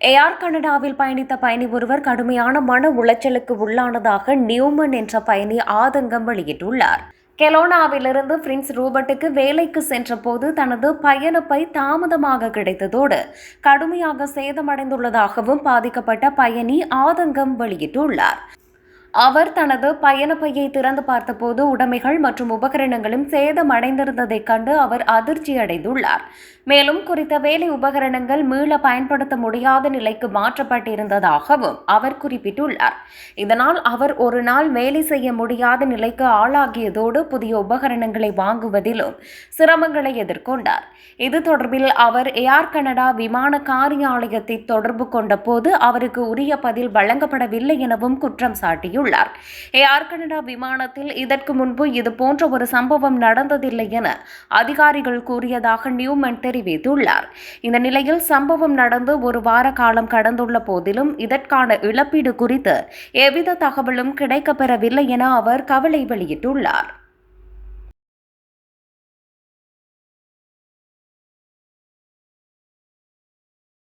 ஏர் கனடாவில் பயணித்த பயணி ஒருவர் கடுமையான மன உளைச்சலுக்கு உள்ளானதாக நியூமன் என்ற பயணி ஆதங்கம் வெளியிட்டுள்ளார். கெலோனாவிலிருந்து பிரின்ஸ் ரூபர்ட்டுக்கு வேலைக்கு சென்றபோது தனது பயணப்பை தாமதமாக கிடைத்ததோடு கடுமையாக சேதமடைந்துள்ளதாகவும் பாதிக்கப்பட்ட பயணி ஆதங்கம் வெளியிட்டுள்ளார். அவர் தனது பயணப்பையை திறந்து பார்த்தபோது உடைமைகள் மற்றும் உபகரணங்களும் சேதமடைந்திருந்ததைக் கண்டு அவர் அதிர்ச்சி அடைந்துள்ளார் மேலும் குறித்த வேலை உபகரணங்கள் மீள பயன்படுத்த முடியாத நிலைக்கு மாற்றப்பட்டிருந்ததாகவும் அவர் குறிப்பிட்டுள்ளார். இதனால் அவர் ஒரு நாள் வேலை செய்ய முடியாத நிலைக்கு ஆளாகியதோடு புதிய உபகரணங்களை வாங்குவதிலும் சிரமங்களை எதிர்கொண்டார். இது தொடர்பில் அவர் ஏர் கனடா விமான காரியாலயத்தை தொடர்பு கொண்டபோது அவருக்கு உரிய பதில் வழங்கப்படவில்லை எனவும் குற்றம் சாட்டியுள்ளார். கூறியுள்ளார் ஏர் கனடா விமானத்தில் இதற்கு முன்பு இதுபோன்ற ஒரு சம்பவம் நடந்ததில்லை என அதிகாரிகள் கூறியதாக நியூமன் தெரிவித்துள்ளார். இந்த நிலையில் சம்பவம் நடந்து ஒரு வார காலம் கடந்துள்ள போதிலும் இதற்கான இழப்பீடு குறித்து எவ்வித தகவலும் கிடைக்கப்பெறவில்லை என அவர் கவலை வெளியிட்டுள்ளார்.